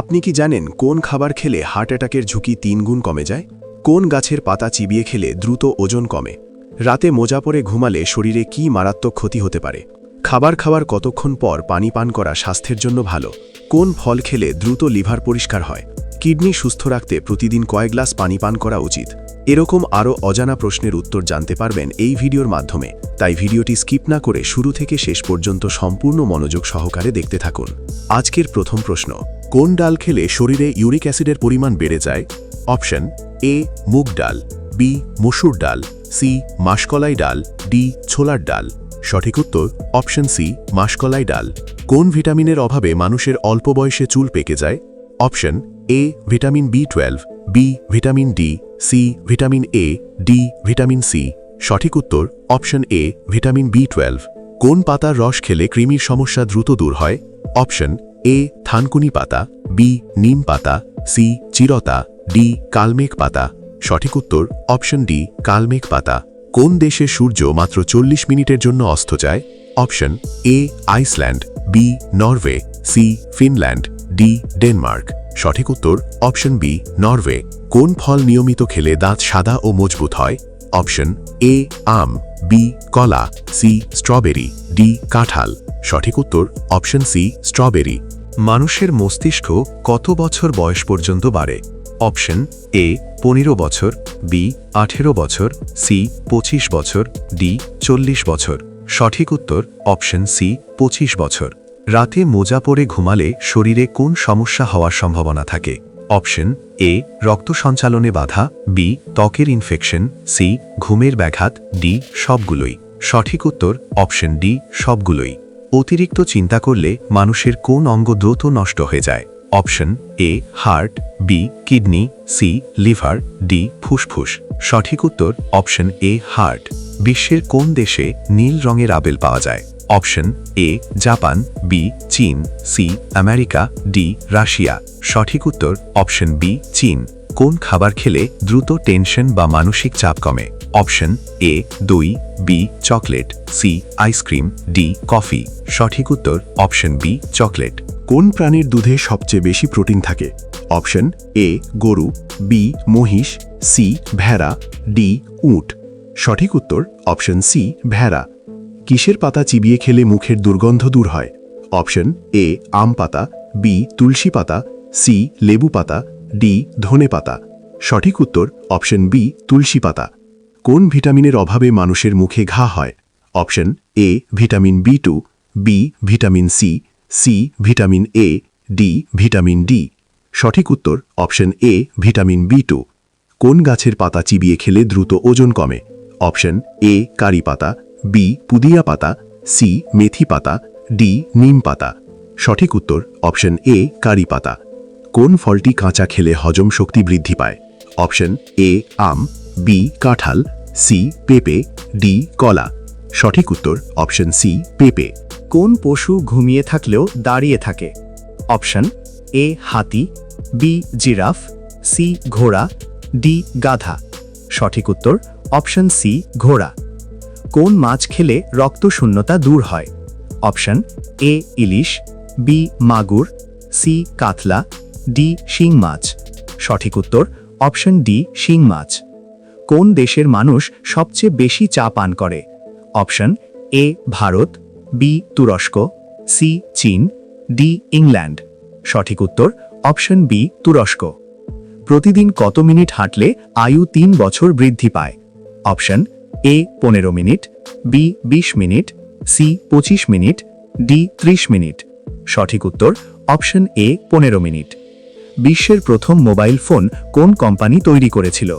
আপনি কি জানেন কোন খাবার খেলে হার্ট অ্যাটাকের ঝুঁকি তিন গুণ কমে যায়? কোন গাছের পাতা চিবিয়ে খেলে দ্রুত ওজন কমে? রাতে মোজা পরে ঘুমালে শরীরে কি মারাত্মক ক্ষতি হতে পারে? খাবার খাওয়ার কতক্ষণ পর পানি পান করা স্বাস্থ্যের জন্য ভালো? কোন ফল খেলে দ্রুত লিভার পরিষ্কার হয়? কিডনি সুস্থ রাখতে প্রতিদিন কয়েক গ্লাস পানি পান করা উচিত? এরকম আরও অজানা প্রশ্নের উত্তর জানতে পারবেন এই ভিডিওর মাধ্যমে। তাই ভিডিওটি স্কিপ না করে শুরু থেকে শেষ পর্যন্ত সম্পূর্ণ মনোযোগ সহকারে দেখতে থাকুন। আজকের প্রথম প্রশ্ন। কোন ডাল খেলে শরীরে ইউরিক অ্যাসিডের পরিমাণ বেড়ে যায়? অপশন, এ, মুগ ডাল, বি, মসুর ডাল, সি, মাসকলাই ডাল, ডি, ছোলার ডাল। সঠিক উত্তর, অপশন সি, মাসকলাই ডাল। কোন ভিটামিনের অভাবে মানুষের অল্প বয়সে চুল পেকে যায়? Option, A, vitamin B twelve, B, vitamin D, C, vitamin A, D, vitamin C. সঠিক উত্তর, option A, vitamin B twelve. কোন পাতার রস খেলে কৃমির সমস্যা দ্রুত দূর হয়? অপশন এ থানকুনি পাতা, বি নিম পাতা, সি চিরতা, ডি কালমেঘ পাতা। সঠিক উত্তর, অপশন ডি কালমেঘ পাতা। কোন দেশে সূর্য মাত্র চল্লিশ মিনিটের জন্য অস্ত যায়? Option A Iceland, B Norway, C Finland, D Denmark. সঠিক উত্তর, অপশন বি নরওয়ে। কোন ফল নিয়মিত খেলে দাঁত সাদা ও মজবুত হয়? অপশন এ আম, বি কলা, সি স্ট্রবেরি, ডি কাঁঠাল। সঠিক উত্তর, অপশন সি স্ট্রবেরি। মানুষের মস্তিষ্ক কত বছর বয়স পর্যন্ত বাড়ে? অপশন এ পনেরো বছর বি আঠেরো বছর সি পঁচিশ বছর ডি চল্লিশ বছর। সঠিক উত্তর, অপশন সি পঁচিশ বছর। রাতে মোজা পরে ঘুমালে শরীরে কোন সমস্যা হওয়ার সম্ভাবনা থাকে? অপশন এ রক্ত সঞ্চালনে বাধা বি ত্বকের ইনফেকশন সি ঘুমের ব্যাঘাত ডি সবগুলোই। সঠিক উত্তর, অপশন ডি সবগুলোই। অতিরিক্ত চিন্তা করলে মানুষের কোন অঙ্গ দ্রুত নষ্ট হয়ে যায়। Option A, heart, B, kidney, C, liver, D, ফুসফুস। সঠিক উত্তর, অপশন এ, হার্ট। বিশ্বের কোন দেশে নীল রঙের আবেল পাওয়া যায়? অপশন এ, জাপান, বি, চীন, সি, আমেরিকা, ডি, রাশিয়া। সঠিক উত্তর, অপশন বি, চীন। কোন খাবার খেলে দ্রুত টেনশন বা মানসিক চাপ কমে? অপশন এ, দই, B, chocolate, C ice cream D, coffee. সঠিক উত্তর, অপশন বি, চকলেট। কোন প্রাণীর দুধে সবচেয়ে বেশি প্রোটিন থাকে? অপশন এ, গরু, বি, মহিষ, সি, ভেড়া, ডি, উট। সঠিক উত্তর, অপশন সি, ভেড়া। কিসের পাতা চিবিয়ে খেলে মুখের দুর্গন্ধ দূর হয়? অপশন এ, আম পাতা, বি, তুলসী পাতা, সি, লেবু পাতা, ডি, ধনে পাতা। সঠিক উত্তর, অপশন বি, তুলসী পাতা। কোন ভিটামিনের অভাবে মানুষের মুখে ঘা হয়? Option A vitamin B two B vitamin C C vitamin A D vitamin D সঠিক উত্তর, option A vitamin B two কোন গাছের পাতা চিবিয়ে খেলে দ্রুত ওজন কমে? অপশন এ কারি পাতা বি পুদিয়া পাতা সি মেথি পাতা ডি নিম পাতা। সঠিক উত্তর, অপশন এ কারি পাতা। কোন ফলটি কাঁচা খেলে হজম শক্তি বৃদ্ধি পায়? অপশন এ আম বি কাঁঠাল সি, পেঁপে, ডি, কলা। সঠিক উত্তর, অপশন সি, পেঁপে। কোন পশু ঘুমিয়ে থাকলেও দাঁড়িয়ে থাকে? অপশন এ, হাতি, বি, জিরাফ, সি, ঘোড়া, ডি, গাধা। সঠিক উত্তর, অপশন সি, ঘোড়া। কোন মাছ খেলে রক্তশূন্যতা দূর হয়? অপশন এ, ইলিশ, বি, মাগুর, সি, কাতলা, ডি, শিং মাছ। সঠিক উত্তর, অপশন ডি, শিং মাছ। কোন দেশের মানুষ সবচেয়ে বেশি চা পান করে? অপশন এ, ভারত, বি, তুরস্ক, সি, চীন, ডি, ইংল্যান্ড। সঠিক উত্তর অপশন বি, তুরস্ক। প্রতিদিন কত মিনিট হাঁটলে আয়ু তিন বছর বৃদ্ধি পায়? অপশন এ, পনেরো মিনিট, বি, বিশ মিনিট, সি, পঁচিশ মিনিট, ডি, ত্রিশ মিনিট। সঠিক উত্তর অপশন এ, পনেরো মিনিট। বিশ্বের প্রথম মোবাইল ফোন কোন কোম্পানি তৈরি করেছিল?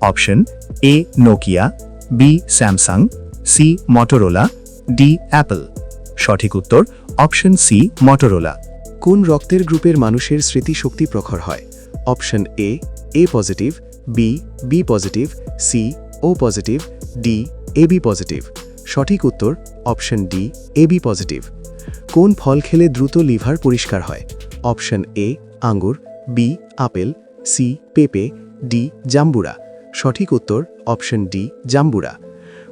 Option A Nokia, B Samsung, C Motorola, D Apple. সঠিক উত্তর অপশন সি মটোরোলা। কোন রক্তের গ্রুপের মানুষের স্মৃতিশক্তি প্রখর হয়? Option A A positive, B B positive, C, O positive, D, A, B positive. সঠিক উত্তর option D, A, B positive. কোন ফল খেলে দ্রুত লিভার পরিষ্কার হয়? অপশন এ, আঙ্গুর, বি, আপেল, সি, পেঁপে, ডি, জাম্বুরা। সঠিক উত্তর অপশন ডি, জাম্বুরা।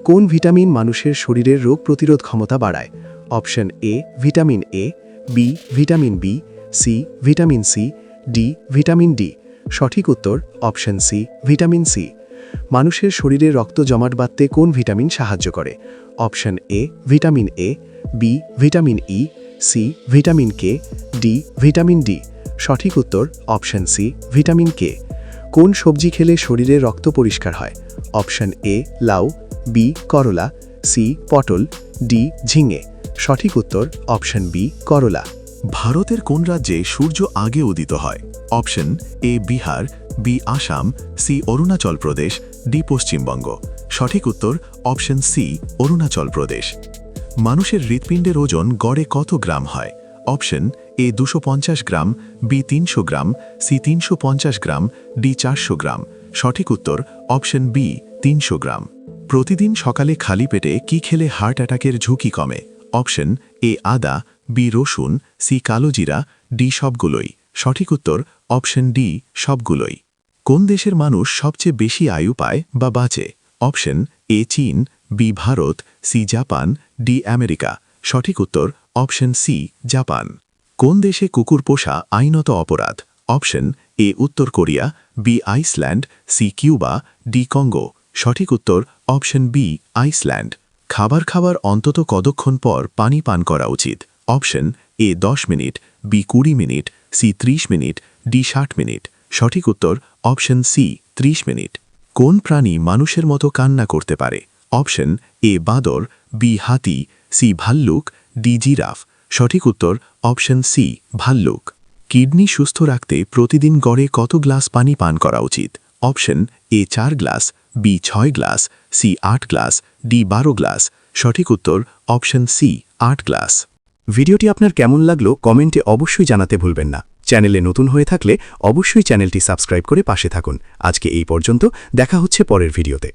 কোন ভিটামিন মানুষের শরীরের রোগ প্রতিরোধ ক্ষমতা বাড়ায়? Option A, vitamin A, B, vitamin B, C, vitamin C, D, vitamin D. সঠিক উত্তর অপশন সি, ভিটামিন সি। মানুষের শরীরে রক্ত জমাট বাঁধতে কোন ভিটামিন সাহায্য করে? Option A, vitamin A, B, vitamin E, C, vitamin K, D, vitamin D. সঠিক উত্তর অপশন সি, ভিটামিন কে। কোন সবজি খেলে শরীরে রক্ত পরিষ্কার হয়? অপশন এ, লাউ, বি, করলা, সি, পটল, ডি, ঝিঙে। সঠিক উত্তর, অপশন বি, করলা। ভারতের কোন রাজ্যে সূর্য আগে উদিত হয়? Option A, Bihar, B, Assam, C, Arunachal Pradesh, D, Paschimbanga. সঠিক উত্তর, অপশন সি, অরুণাচল প্রদেশ। মানুষের হৃৎপিণ্ডের ওজন গড়ে কত গ্রাম হয়? অপশন, এ দুশো গ্রাম, বি তিনশো গ্রাম, সি তিনশো পঞ্চাশ গ্রাম, ডি চারশো গ্রাম। সঠিক উত্তর, অপশন বি, তিনশো গ্রাম। প্রতিদিন সকালে খালি পেটে কি খেলে হার্ট অ্যাটাকের ঝুঁকি কমে? অপশন, এ আদা, বি রসুন, সি কালোজিরা ডি সবগুলোই। সঠিক উত্তর, অপশন ডি, সবগুলোই। কোন দেশের মানুষ সবচেয়ে বেশি আয়ু পায় বা বাঁচে? অপশন, এ চীন, B Bharat, C Japan, D America. সঠিক উত্তর অপশন সি, জাপান। কোন দেশে কুকুর পোষা আইনত অপরাধ? অপশন এ, উত্তর Korea, B, Iceland, C, Cuba, D, Congo. সঠিক উত্তর অপশন বি, আইসল্যান্ড। খাবার খাবার অন্তত কতক্ষণ পর পানি পান করা উচিত? অপশন এ, দশ মিনিট, বি, কুড়ি মিনিট, সি, ত্রিশ মিনিট, ডি, ষাট মিনিট। সঠিক উত্তর অপশন সি, ত্রিশ মিনিট। কোন প্রাণী মানুষের মতো কান্না করতে পারে? অপশন এ, বাঁদর, বি, হাতি সি ভাল্লুক, ডি জিরাফ। সঠিক উত্তর, অপশন সি, ভাল্লুক। কিডনি সুস্থ রাখতে প্রতিদিন গড়ে কত গ্লাস পানি পান করা উচিত? অপশন, এ চার গ্লাস, বি ছয় গ্লাস, সি আট গ্লাস, ডি বারো গ্লাস। সঠিক উত্তর, অপশন সি, আট গ্লাস। ভিডিওটি আপনার কেমন লাগল কমেন্টে অবশ্যই জানাতে ভুলবেন না। চ্যানেলে নতুন হয়ে থাকলে অবশ্যই চ্যানেলটি সাবস্ক্রাইব করে পাশে থাকুন। আজকে এই পর্যন্ত, দেখা হচ্ছে পরের ভিডিওতে।